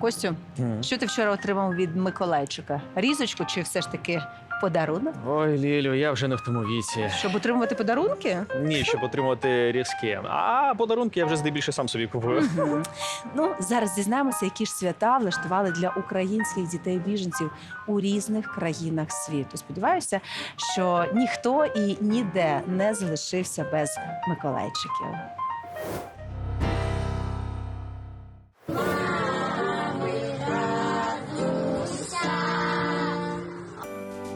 Костю, Мгм. що ти вчора отримав від Миколайчика? Різочку чи все ж таки подарунок? Ой, Лілю, я вже не в тому віці. Щоб отримувати подарунки? Ні, щоб отримувати різки. А подарунки я вже здебільше сам собі купую. Ну, зараз дізнаємося, які ж свята влаштували для українських дітей-біженців у різних країнах світу. Сподіваюся, що ніхто і ніде не залишився без Миколайчиків.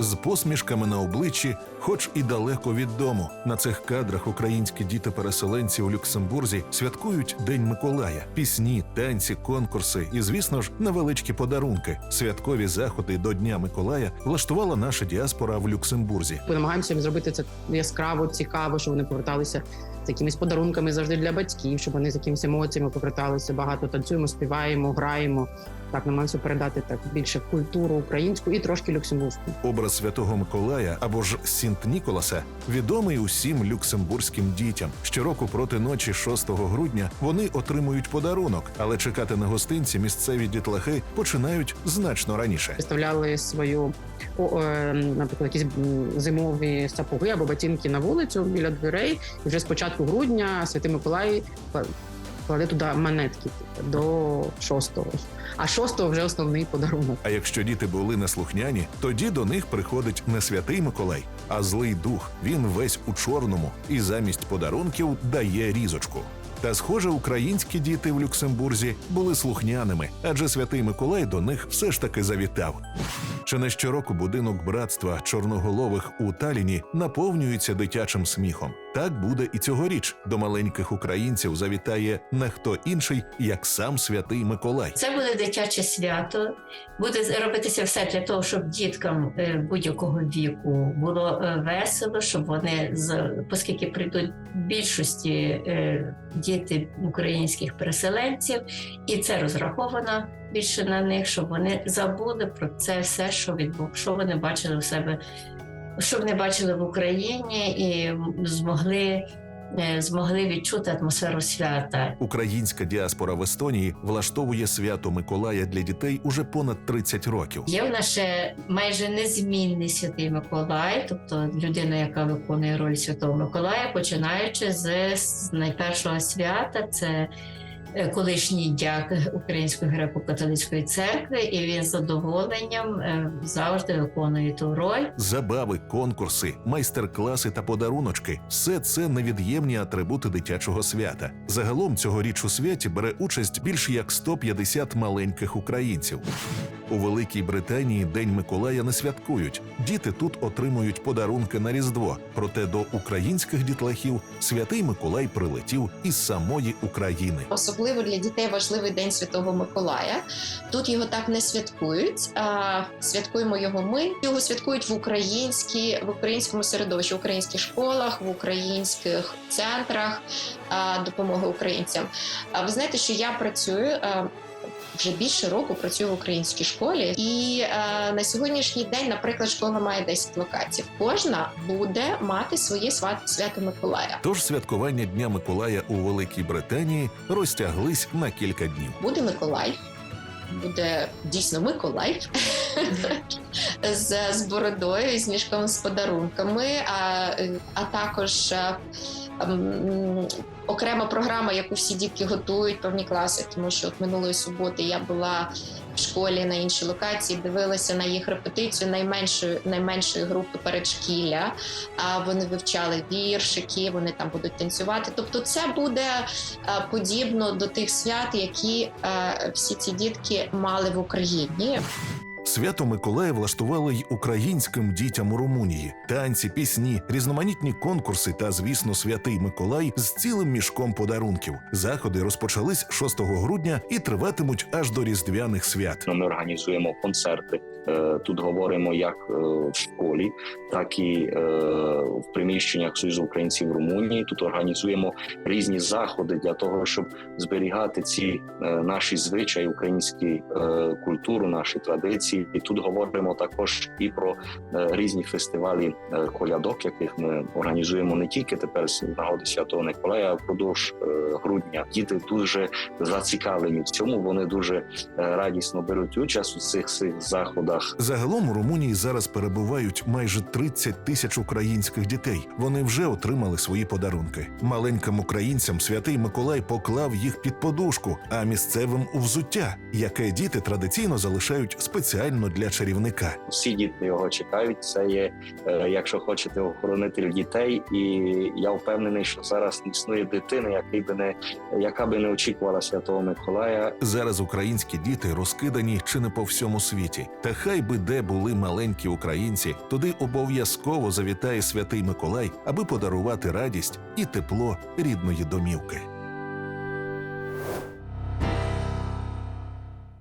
З посмішками на обличчі, хоч і далеко від дому. На цих кадрах українські діти-переселенці у Люксембурзі святкують День Миколая, пісні, танці, конкурси і, звісно ж, невеличкі подарунки. Святкові заходи до Дня Миколая влаштувала наша діаспора в Люксембурзі. Ми намагаємося їм зробити це яскраво, цікаво, щоб вони поверталися з якимись подарунками завжди для батьків, щоб вони з якимись емоціями поверталися. Багато танцюємо, співаємо, граємо. Так намагаємося передати так більше культуру українську і трошки люксембурзьку. Образ святого Миколая або ж Сінт Ніколаса відомий усім люксембурзьким дітям. Щороку проти ночі 6 грудня вони отримують подарунок, але чекати на гостинці місцеві дітлахи починають значно раніше. Виставляли свою е, наприклад, якісь зимові сапоги або ботинки на вулицю біля дверей. І вже з початку грудня Святий Миколай кла- кладе туди монетки типу, до шостого. А шостого вже основний подарунок. А якщо діти були неслухняні, тоді до них приходить не святий Миколай, а злий дух. Він весь у чорному і замість подарунків дає різочку. Та, схоже, українські діти в Люксембурзі були слухняними, адже святий Миколай до них все ж таки завітав. Чи не щороку будинок братства чорноголових у Таліні наповнюється дитячим сміхом? Так буде і цьогоріч. До маленьких українців завітає не хто інший, як сам святий Миколай. Це буде дитяче свято. Буде робитися все для того, щоб діткам е, будь-якого віку було е, весело, щоб вони з оскільки прийдуть більшості е, діти українських переселенців, і це розраховано більше на них, щоб вони забули про це все, що відбув, що вони бачили у себе, що вони бачили в Україні, і змогли, е, змогли відчути атмосферу свята. Українська діаспора в Естонії влаштовує свято Миколая для дітей уже понад 30 років. Є в нас ще майже незмінний святий Миколай, тобто людина, яка виконує роль святого Миколая, починаючи з найпершого свята, це колишній дяк Української греко-католицької церкви, і він з задоволенням е, завжди виконує ту роль. Забави, конкурси, майстер-класи та подаруночки все це невід'ємні атрибути дитячого свята. Загалом цьогоріч у святі бере участь більш як 150 маленьких українців. У Великій Британії День Миколая не святкують. Діти тут отримують подарунки на Різдво. Проте до українських дітлахів святий Миколай прилетів із самої України. Особливо для дітей важливий день Святого Миколая. Тут його так не святкують. А святкуємо його ми. Його святкують в українській, в українському середовищі, в українських школах, в українських центрах допомоги українцям. А ви знаєте, що я працюю. Вже більше року працюю в українській школі, і е, на сьогоднішній день, наприклад, школа має 10 локацій. Кожна буде мати своє свят- свято Миколая. Тож святкування Дня Миколая у Великій Британії розтяглись на кілька днів. буде Миколай. Буде дійсно Миколай з, з бородою, з мішком з подарунками, а, а також м, окрема програма, яку всі дітки готують, певні класи, тому що от минулої суботи я була в школі на іншій локації, дивилася на їх репетицію найменшої, найменшої групи передшкілля. А вони вивчали віршики, вони там будуть танцювати. Тобто, це буде е, подібно до тих свят, які е, всі ці дітки мали в Україні. Свято Миколая влаштували й українським дітям у Румунії. Танці, пісні, різноманітні конкурси та, звісно, святий Миколай з цілим мішком подарунків. Заходи розпочались 6 грудня і триватимуть аж до різдвяних свят. Ми організуємо концерти. Е, Тут говоримо як е, в школі, так і е, в приміщеннях Союзу українців Румунії. Тут організуємо різні заходи для того, щоб зберігати ці наші звичаї, українські культуру, наші традиції. І тут говоримо також і про е, різні фестивалі е, колядок, яких ми організуємо не тільки тепер з нагоди Святого Николая, а впродовж е, грудня. Діти дуже зацікавлені в цьому. Вони дуже радісно беруть участь у цих цих заходах. Загалом у Румунії зараз перебувають майже 30 тисяч українських дітей. Вони вже отримали свої подарунки. Маленьким українцям святий Миколай поклав їх під подушку, а місцевим у взуття, яке діти традиційно залишають спеціально для чарівника. Всі діти його чекають. Це є, е, якщо хочете, охоронитель дітей. І я впевнений, що зараз не існує дитини, який би не яка би не очікувала Святого Миколая. Зараз українські діти розкидані чи не по всьому світі. Та хай би де були маленькі українці, туди обов'язково завітає святий Миколай, аби подарувати радість і тепло рідної домівки.